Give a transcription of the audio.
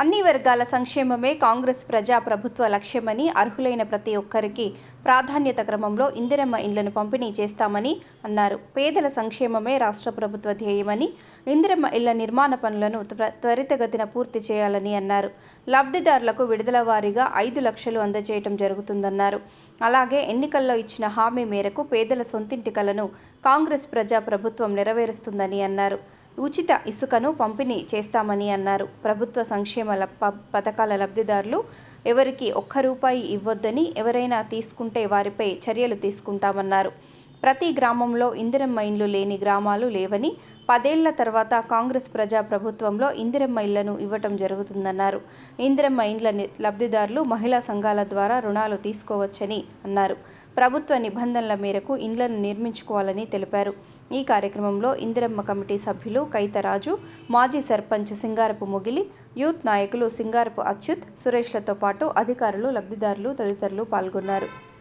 అన్ని వర్గాల సంక్షేమమే కాంగ్రెస్ ప్రజా ప్రభుత్వ లక్ష్యమని అర్హులైన ప్రతి ఒక్కరికి ప్రాధాన్యత క్రమంలో ఇందిరమ్మ ఇండ్లను పంపిణీ చేస్తామని అన్నారు. పేదల సంక్షేమమే రాష్ట్ర ప్రభుత్వ ధ్యేయమని ఇందిరమ్మ ఇళ్ళ నిర్మాణ పనులను త్వరితగతిన పూర్తి చేయాలని అన్నారు. లబ్ధిదారులకు విడుదల వారీగా ఐదు లక్షలు అందజేయటం జరుగుతుందన్నారు. అలాగే ఎన్నికల్లో ఇచ్చిన హామీ మేరకు పేదల సొంతింటి కలను కాంగ్రెస్ ప్రజా ప్రభుత్వం నెరవేరుస్తుందని అన్నారు. ఉచిత ఇసుకను పంపిణీ చేస్తామని అన్నారు. ప్రభుత్వ సంక్షేమ ప- పథకాల లబ్ధిదారులు ఎవరికి ఒక్క రూపాయి ఇవ్వొద్దని ఎవరైనా తీసుకుంటే వారిపై చర్యలు తీసుకుంటామన్నారు. ప్రతి గ్రామంలో ఇందిరమ్మ ఇండ్లు లేని గ్రామాలు లేవని పదేళ్ళ తర్వాత కాంగ్రెస్ ప్రజా ప్రభుత్వంలో ఇందిరమ్మ ఇళ్ళను ఇవ్వటం జరుగుతుందన్నారు. ఇందిరమ్మ ఇండ్ల లబ్ధిదారులు మహిళా సంఘాల ద్వారా రుణాలు తీసుకోవచ్చని అన్నారు. ప్రభుత్వ నిబంధనల మేరకు ఇండ్లను నిర్మించుకోవాలని తెలిపారు. ఈ కార్యక్రమంలో ఇందిరమ్మ కమిటీ సభ్యులు కైతరాజు మాజీ సర్పంచ్ సింగారపు ముగిలి యూత్ నాయకులు సింగారపు అచ్యుత్ సురేష్లతో పాటు అధికారులు లబ్ధిదారులు తదితరులు పాల్గొన్నారు.